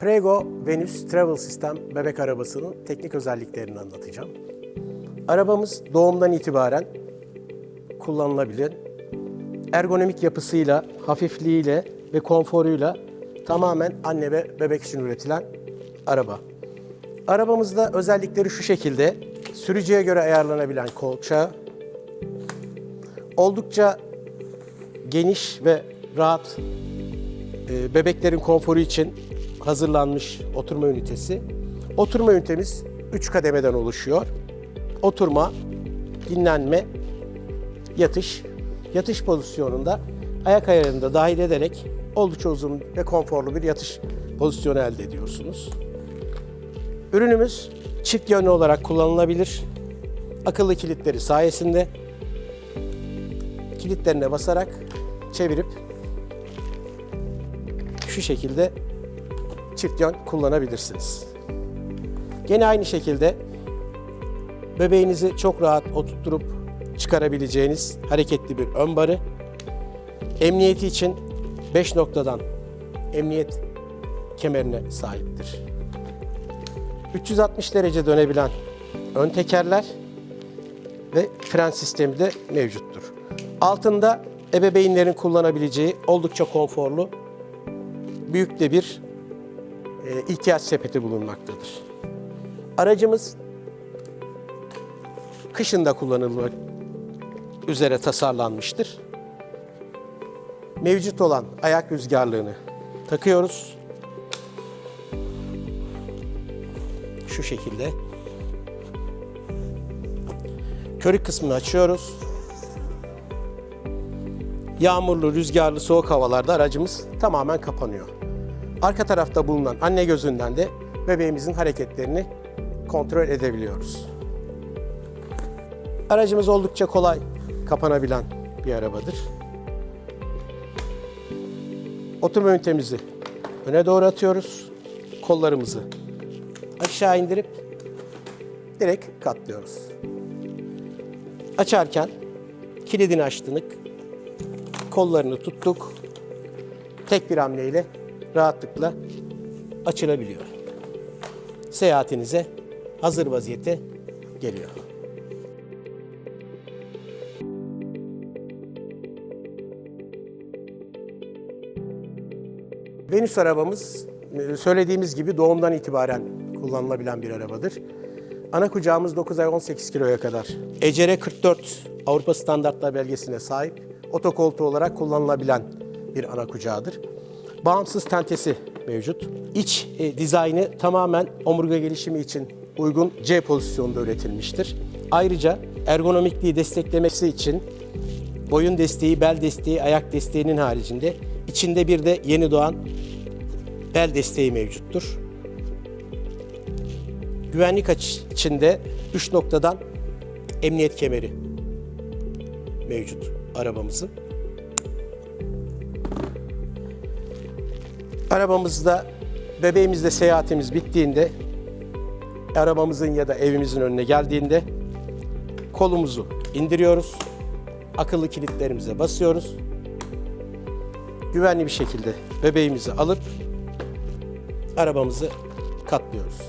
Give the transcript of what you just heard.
Prego Venus Travel System bebek arabasının teknik özelliklerini anlatacağım. Arabamız doğumdan itibaren kullanılabilir. Ergonomik yapısıyla, hafifliğiyle ve konforuyla tamamen anne ve bebek için üretilen araba. Arabamızda özellikleri şu şekilde. Sürücüye göre ayarlanabilen kolçağı, oldukça geniş ve rahat e, bebeklerin konforu için hazırlanmış oturma ünitesi. Oturma ünitemiz 3 kademeden oluşuyor. Oturma, dinlenme, yatış. Yatış pozisyonunda ayak ayarını da dahil ederek oldukça uzun ve konforlu bir yatış pozisyonu elde ediyorsunuz. Ürünümüz çift yönlü olarak kullanılabilir. Akıllı kilitleri sayesinde kilitlerine basarak çevirip şu şekilde çift yön kullanabilirsiniz. Gene aynı şekilde bebeğinizi çok rahat oturtturup çıkarabileceğiniz hareketli bir ön barı. Emniyeti için 5 noktadan emniyet kemerine sahiptir. 360 derece dönebilen ön tekerler ve fren sistemi de mevcuttur. Altında ebeveynlerin kullanabileceği oldukça konforlu büyük de bir ihtiyaç sepeti bulunmaktadır. Aracımız kışında kullanılmak üzere tasarlanmıştır. Mevcut olan ayak rüzgarlığını takıyoruz. Şu şekilde. Körük kısmını açıyoruz. Yağmurlu, rüzgarlı, soğuk havalarda aracımız tamamen kapanıyor. Arka tarafta bulunan anne gözünden de bebeğimizin hareketlerini kontrol edebiliyoruz. Aracımız oldukça kolay kapanabilen bir arabadır. Oturma ünitemizi öne doğru atıyoruz. Kollarımızı aşağı indirip direkt katlıyoruz. Açarken kilidini açtık, kollarını tuttuk. Tek bir hamleyle rahatlıkla açılabiliyor. Seyahatinize hazır vaziyete geliyor. Venüs arabamız söylediğimiz gibi doğumdan itibaren kullanılabilen bir arabadır. Ana kucağımız 9 ay 18 kiloya kadar. Ecere 44 Avrupa standartlar belgesine sahip otokoltuğu olarak kullanılabilen bir ana kucağıdır. Bağımsız tentesi mevcut. İç e, dizaynı tamamen omurga gelişimi için uygun C pozisyonda üretilmiştir. Ayrıca ergonomikliği desteklemesi için boyun desteği, bel desteği, ayak desteğinin haricinde içinde bir de yeni doğan bel desteği mevcuttur. Güvenlik açı içinde 3 noktadan emniyet kemeri mevcut arabamızın. Arabamızda bebeğimizle seyahatimiz bittiğinde arabamızın ya da evimizin önüne geldiğinde kolumuzu indiriyoruz. Akıllı kilitlerimize basıyoruz. Güvenli bir şekilde bebeğimizi alıp arabamızı katlıyoruz.